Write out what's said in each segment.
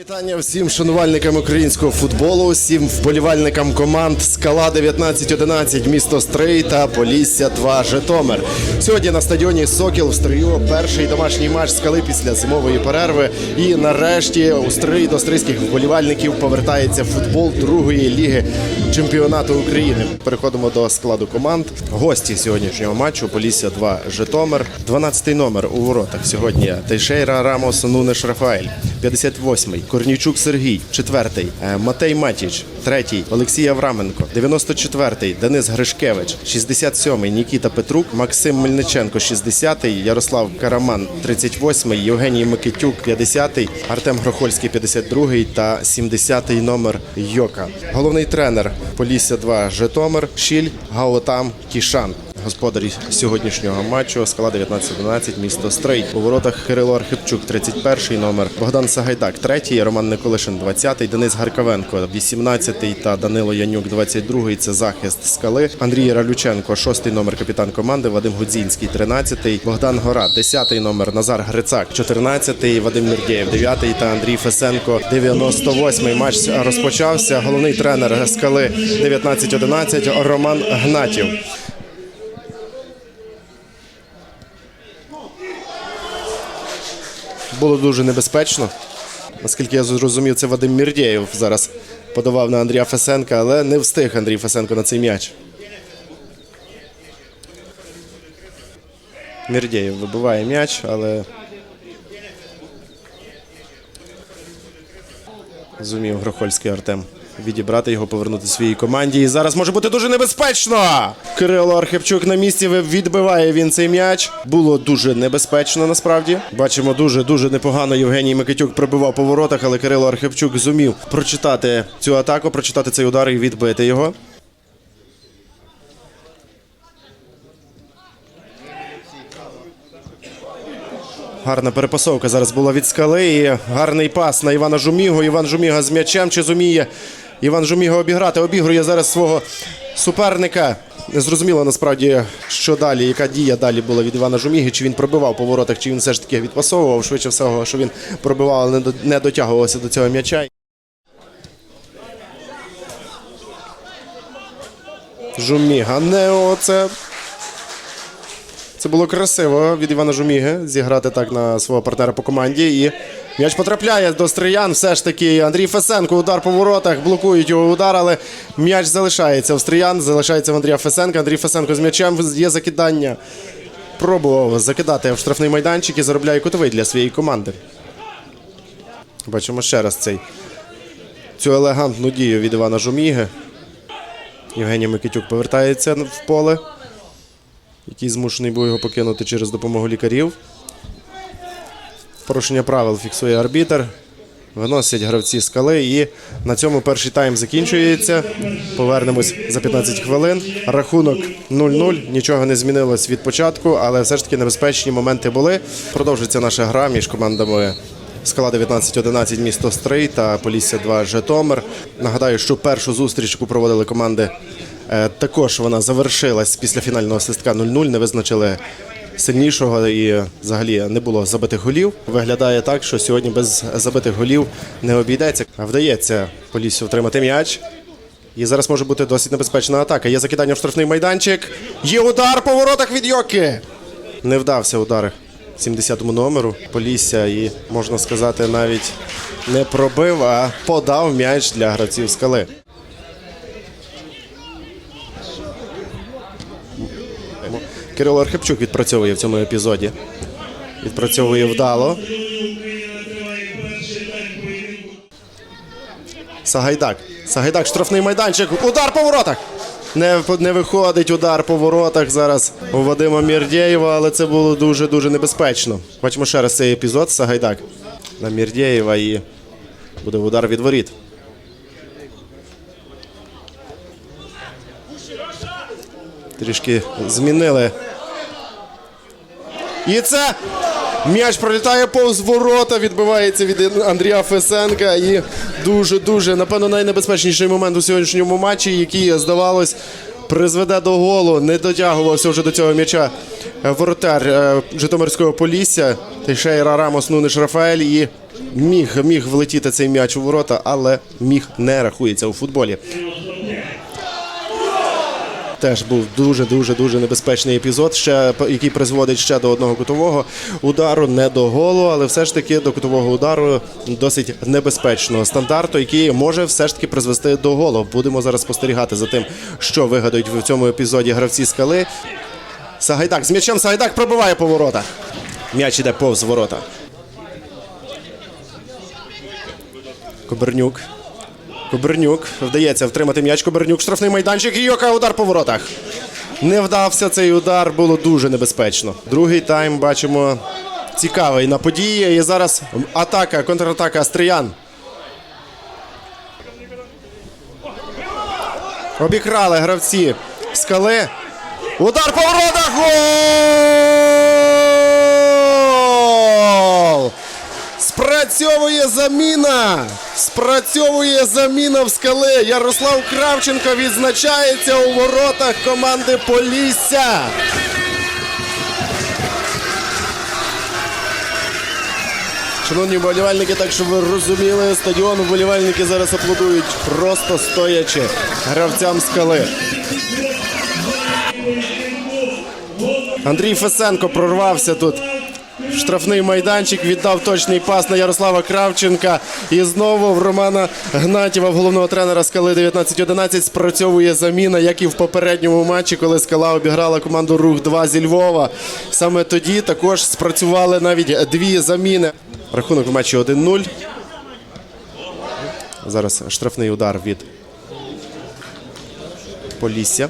Вітання всім шанувальникам українського футболу, всім вболівальникам команд Скала 1911, місто Стрий та Полісся 2 Житомир. Сьогодні на стадіоні Сокіл в Стрию перший домашній матч скали після зимової перерви. І нарешті у Стрий до стрийських вболівальників повертається футбол другої ліги чемпіонату України. Переходимо до складу команд. Гості сьогоднішнього матчу Полісся 2 Житомир. 12-й номер у воротах сьогодні Тейшейра Рамос Нунеш Рафаель. 58-й Корнійчук Сергій, 4-й Е, Матей Матіч, 3-й Олексій Авраменко, 94-й Денис Гришкевич, 67-й Нікіта Петрук, Максим Мельниченко, 60-й Ярослав Караман, 38-й Євгеній Микитюк, 50-й Артем Грохольський, 52-й та 70-й номер Йока. Головний тренер Полісся 2 Житомир, Шіль Гаотам Кішан. Господарі сьогоднішнього матчу скала 19-11, місто Стрий. У воротах Кирило Архипчук, 31-й номер, Богдан Сагайдак, 3-й, Роман Николишин, 20-й, Денис Гаркавенко, 18-й та Данило Янюк, 22-й. Це захист скали. Андрій Ралюченко, 6-й номер капітан команди, Вадим Гудзінський, 13-й, Богдан Гора, 10-й номер, Назар Грицак, 14-й, Вадим Мірдєєв, 9-й та Андрій Фесенко, 98-й. Матч розпочався. Головний тренер скали 19-11 Роман Гнатів. Було дуже небезпечно. Наскільки я зрозумів, це Вадим Мірдєєв зараз подавав на Андрія Фесенка, але не встиг Андрій Фесенко на цей м'яч. Мірдєєв вибиває м'яч, але зумів Грохольський Артем відібрати його, повернути своїй команді. І зараз може бути дуже небезпечно. Кирило Архипчук на місці відбиває він цей м'яч. Було дуже небезпечно насправді. Бачимо, дуже дуже непогано Євгеній Микитюк пробивав по воротах, але Кирило Архипчук зумів прочитати цю атаку, прочитати цей удар і відбити його. Гарна перепасовка зараз була від скали. І гарний пас на Івана Жумігу. Іван Жуміга з м'ячем чи зуміє Іван Жуміга обіграти. Обігрує зараз свого суперника. Не зрозуміло насправді, що далі, яка дія далі була від Івана Жуміги, чи він пробивав по воротах, чи він все ж таки відпасовував. Швидше всього, що він пробивав, але не дотягувався до цього м'яча. Жуміга. Не оце. Це було красиво від Івана Жуміги зіграти так на свого партнера по команді. І м'яч потрапляє до Стриян. Все ж таки Андрій Фесенко. Удар по воротах. Блокують його удар, але м'яч залишається в Стриян. Залишається в Андрія Фесенка. Андрій Фесенко з м'ячем є закидання. Пробував закидати в штрафний майданчик і заробляє кутовий для своєї команди. Бачимо ще раз цей цю елегантну дію від Івана Жуміги. Євгеній Микитюк повертається в поле який змушений був його покинути через допомогу лікарів. Порушення правил фіксує арбітер. Виносять гравці скали. І на цьому перший тайм закінчується. Повернемось за 15 хвилин. Рахунок 0-0. Нічого не змінилось від початку, але все ж таки небезпечні моменти були. Продовжується наша гра між командами. Скала 19-11 місто Стрий та Полісся 2 Житомир. Нагадаю, що першу зустріч, яку проводили команди, також вона завершилась після фінального свистка 0-0. Не визначили сильнішого і взагалі не було забитих голів. Виглядає так, що сьогодні без забитих голів не обійдеться. Вдається Поліссю втримати м'яч. І зараз може бути досить небезпечна атака. Є закидання в штрафний майданчик. Є удар по воротах від Йоки. Не вдався удар 70-му номеру. Полісся і, можна сказати, навіть не пробив, а подав м'яч для гравців скали. Кирило Архипчук відпрацьовує в цьому епізоді. Відпрацьовує вдало. Сагайдак. Сагайдак, штрафний майданчик. Удар по воротах. Не, не виходить удар по воротах зараз у Вадима Мірдєєва, але це було дуже-дуже небезпечно. Бачимо ще раз цей епізод. Сагайдак на Мірдєєва і буде удар від воріт. Трішки змінили. І це м'яч пролітає повз ворота, відбивається від Андрія Фесенка. І дуже-дуже, напевно, найнебезпечніший момент у сьогоднішньому матчі, який, здавалось, призведе до голу. Не дотягувався вже до цього м'яча воротар е, Житомирського Полісся. Тейшейра Рамос Нуниш Рафаель. І Міг, міг влетіти цей м'яч у ворота, але міг не рахується у футболі. Теж був дуже дуже небезпечний епізод, ще який призводить ще до одного кутового удару, не до голу, але все ж таки до кутового удару досить небезпечного стандарту, який може все ж таки призвести до голу. Будемо зараз спостерігати за тим, що вигадають в цьому епізоді гравці скали. Сагайдак з м'ячем Сагайдак пробиває по воротах. М'яч іде повз ворота. Кобернюк. Кобернюк вдається втримати м'яч. Кобернюк, штрафний майданчик. І Йока удар по воротах. Не вдався цей удар, було дуже небезпечно. Другий тайм бачимо цікавий на події. І зараз атака, контратака Астриян. Обікрали гравці скали. Удар по воротах. Гол! Спрацьовує заміна! Спрацьовує заміна в скали. Ярослав Кравченко відзначається у воротах команди Полісся. Шановні вболівальники, так що ви розуміли, стадіон вболівальники зараз аплодують просто стоячи гравцям скали. Андрій Фесенко прорвався тут. Штрафний майданчик віддав точний пас на Ярослава Кравченка. І знову в Романа Гнатєва, в головного тренера скали 19-11, спрацьовує заміна, як і в попередньому матчі, коли скала обіграла команду Рух 2 зі Львова. Саме тоді також спрацювали навіть дві заміни. Рахунок в матчі 1-0. Зараз штрафний удар від Полісся.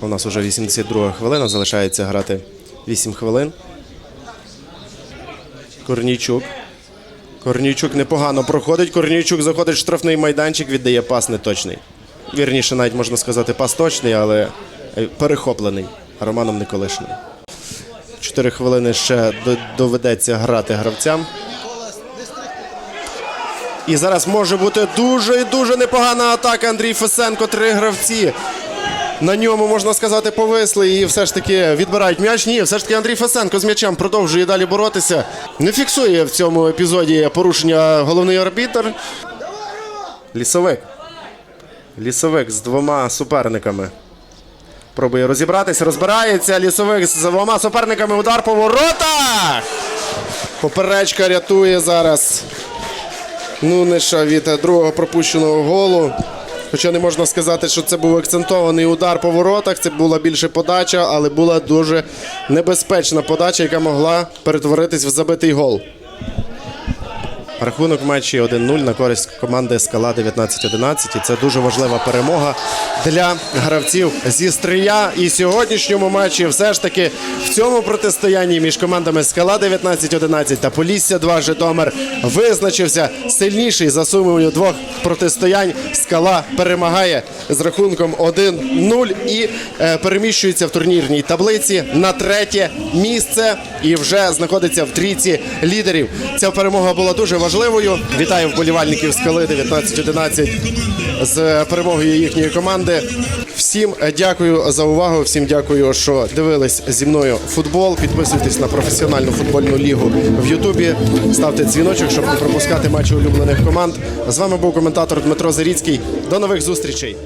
У нас вже 82 хвилина. Залишається грати 8 хвилин. Корнійчук. Корнійчук непогано проходить. Корнійчук заходить в штрафний майданчик, віддає пас неточний. Вірніше, навіть можна сказати, пас точний, але е, перехоплений Романом Николишиним. Чотири хвилини ще доведеться грати гравцям. І зараз може бути дуже і дуже непогана атака. Андрій Фесенко. Три гравці. На ньому можна сказати, повисли і все ж таки відбирають м'яч. Ні, все ж таки Андрій Фесенко з м'ячем продовжує далі боротися. Не фіксує в цьому епізоді порушення головний арбітр. Лісовик. Лісовик з двома суперниками. Пробує розібратися, розбирається. Лісовик з двома суперниками. Удар по воротах. Поперечка рятує зараз. Нунеша від другого пропущеного голу. Хоча не можна сказати, що це був акцентований удар по воротах, це була більше подача, але була дуже небезпечна подача, яка могла перетворитись в забитий гол. Рахунок матчі 1-0 на користь команди Скала 19-11. І це дуже важлива перемога для гравців зі Стрия. І сьогоднішньому матчі все ж таки в цьому протистоянні між командами Скала 19-11 та Полісся 2 Житомир визначився сильніший за сумою двох протистоянь. Скала перемагає з рахунком 1-0 і е, переміщується в турнірній таблиці на третє місце і вже знаходиться в трійці лідерів. Ця перемога була дуже важливою. Вітаю вболівальників скали 19-11 з перемогою їхньої команди. Всім дякую за увагу. Всім дякую, що дивились зі мною футбол. Підписуйтесь на професіональну футбольну лігу в Ютубі. Ставте дзвіночок, щоб не пропускати матчі улюблених команд. З вами був коментатор Дмитро Заріцький. До нових зустрічей.